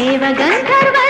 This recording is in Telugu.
దేవగంధర్వ